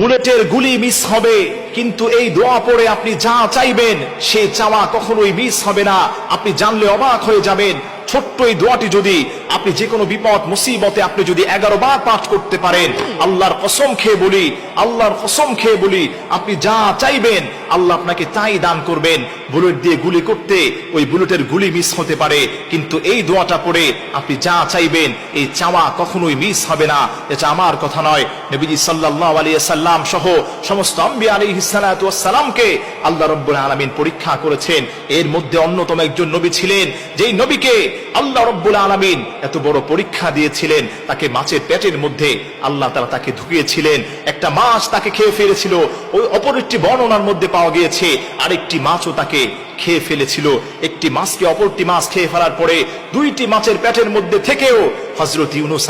বুলেটের গুলি মিস হবে, কিন্তু এই দোয়া পড়ে আপনি যা চাইবেন, সে চাওয়া কখনোই মিস হবে না। আপনি জানলে অবাক হয়ে যাবেন, ছোট্ট এই দোয়াটি যদি আপনি যে কোনো বিপদ, মুসিবতে আপনি যদি এগারো বার পাঠ করতে পারেন, আল্লাহর কসম খেয়ে বলি, আল্লাহর কসম খেয়ে বলি, আপনি যা চাইবেন, আল্লাহ আপনাকে তাই দান করবেন। বুলেট দিয়ে গুলি করতে ওই বুলেটের গুলি মিস হতে পারে, কিন্তু এই দোয়াটা পড়ে আপনি যা চাইবেন, এই চাওয়া কখনোই মিস হবে না। এটা আমার কথা নয়। নবীজি সাল্লাল্লাহু আলাইহি সাল্লাম সহ সমস্ত আলাইহিস সালাতু সালামকে আল্লাহ রাব্বুল আলামিন পরীক্ষা করেছেন। এর মধ্যে অন্যতম একজন নবী ছিলেন, যেই নবীকে আল্লাহ রব্বুল আলামিন এত বড় পরীক্ষা দিয়েছিলেন, তাকে মাছের পেটের মধ্যে আল্লাহ তাআলা তাকে ঢুকিয়েছিলেন। একটা মাছ তাকে খেয়ে ফেলেছিল, ওই অপর একটি বর্ণনার মধ্যে পাওয়া গিয়েছে, আরেকটি মাছও তাকে খেয়ে ফেলেছিল। একটি মাছকে অপরটি মাছ খেয়ে ফেলার পরে দুইটি মাছের পেটের মধ্যে থেকেও হজরত ইউনুস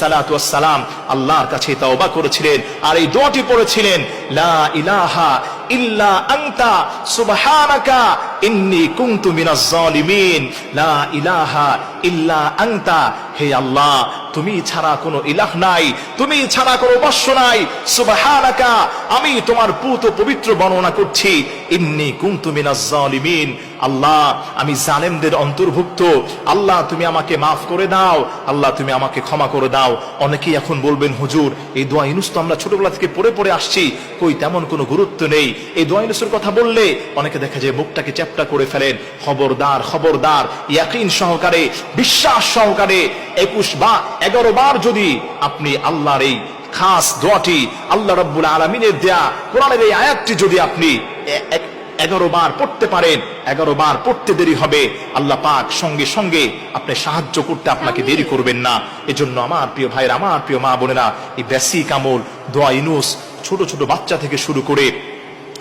সালাতু সালাম আল্লাহর কাছে তাওবা করেছিলেন, আর এই দোয়াটি পড়েছিলেন, লা ইলাহা ইল্লা আনতা, সুবহানাকা, ইন্নি কুনতু মিনাজ জালিমিন। লা ইলাহা ইল্লা আনতা। হে আল্লাহ, তুমি ছাড়া কোনো ইলাহ নাই, তুমি ছাড়া কোনো উপাস্য নাই। সুবহানাকা, আমি তোমার পুত পবিত্র বর্ণনা করছি। ইন্নি কুনতু মিনাজ জালিমিন। আল্লাহ, আমি জালেমদের অন্তর্ভুক্ত। আল্লাহ, তুমি আমাকে মাফ করে দাও। আল্লাহ, তুমি আমাকে ক্ষমা করে দাও। অনেকেই এখন বলবেন, হুজুর, এই দোয়া ইনুস তো আমরা ছোটবেলা থেকে পড়ে পড়ে আসছি। কই, তেমন কোনো গুরুত্ব নেই। এই দোয়া ইনুসের কথা বললে অনেকে দেখা যায় মুখটাকে চ্যাপটা করে ফেলেন। খবরদার খবরদার, ইয়াকিন সহকারে, বিশ্বাস সহকারে, একুশ বা এগারো বার যদি আপনি আল্লাহর এই খাস দোয়াটি, আল্লাহ রব্বুল আলমিনের দেয়া কোরআনের এই আয়াতটি যদি আপনি এগারো বার পড়তে পারেন এগারো বার পড়তে দেরি হবে। আল্লাহ পাক সঙ্গে সঙ্গে আপনি সাহায্য করতে আপনাকে দেরি করবেন না। এজন্য আমার প্রিয় ভাইয়ের আমার প্রিয় মা বোনেরা এই বেসিক আমল দোয়া ইনুস ছোট ছোট বাচ্চা থেকে শুরু করে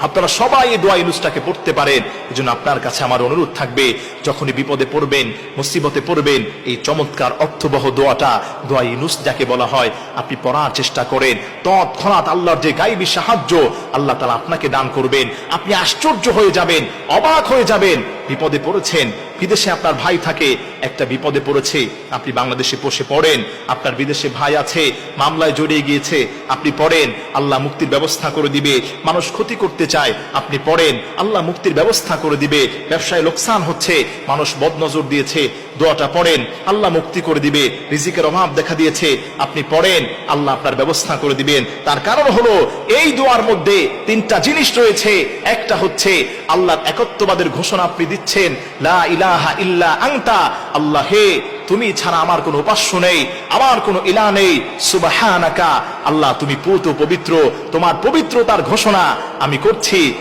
আপনারা সবাই এই দোয়া ইনুসটাকে পড়তে পারেন। এই জন্য আপনার কাছে আমার অনুরোধ থাকবে, যখনই বিপদে পড়বেন, মুসিবতে পড়বেন, এই চমৎকার অর্থবহ দোয়াটা, দোয়া ইনুস যাকে বলা হয়, আপনি পড়ার চেষ্টা করেন। তৎক্ষণাৎ আল্লাহর যে গাইবী সাহায্য, আল্লাহ তালা আপনাকে দান করবেন। আপনি আশ্চর্য হয়ে যাবেন, অবাক হয়ে যাবেন। বিপদে পড়েছেন। বিদেশে আপনার ভাই থাকে, একটা বিপদে পড়েছে। আপনি বাংলাদেশে বসে পড়েন, আপনার বিদেশে ভাই আছে, মামলায় জড়িয়ে গিয়েছে, আপনি পড়েন, আল্লাহ মুক্তির ব্যবস্থা করে দিবে। মানুষ ক্ষতি করতে চায়, আপনি পড়েন, আল্লাহ মুক্তির ব্যবস্থা করে দিবে। ব্যবসায় লোকসান হচ্ছে, মানুষ বদনজর দিয়েছে, দোয়াটা পড়েন, আল্লাহ মুক্তি করে দিবে, রিজিকের অভাব দেখা দিয়েছে, আপনি পড়েন, আল্লাহ আপনার ব্যবস্থা করে দিবেন। তার কারণ হলো, এই দোয়ার মধ্যে তিনটা জিনিস রয়েছে, একটা হচ্ছে আল্লাহর একত্ববাদের ঘোষণা আপনি দিচ্ছেন, লা ইলাহা ইল্লা আংতা আল্লাহ, হে, তুমি ছাড়া আমার কোনো উপাস্য নেই, আমার কোনো ইলা নেই। সুবাহানাকা, আল্লাহ, তুমি পুত পবিত্র, তোমার পবিত্রতার ঘোষণা আমি করছি।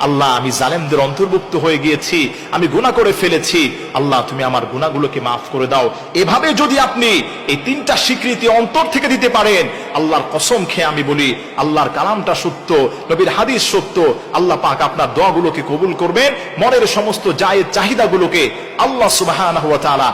আল্লাহ, আমি জালেমদের অন্তর্ভুক্ত হয়ে গিয়েছি, আমি গুনাহ করে ফেলেছি। আল্লাহ, তুমি আমার গুনাহগুলোকে মাফ করে দাও। এভাবে যদি আপনি এই তিনটা স্বীকৃতি অন্তর থেকে দিতে পারেন, আল্লাহর কসম খেয়ে আমি বলি, আল্লাহর কালামটা সত্য, নবীর হাদিস সত্য। আল্লাহ পাক আপনার দোয়াগুলোকে কবুল করবেন, মনের সমস্ত জায়ের চাহিদাগুলোকে আল্লাহ তাআলা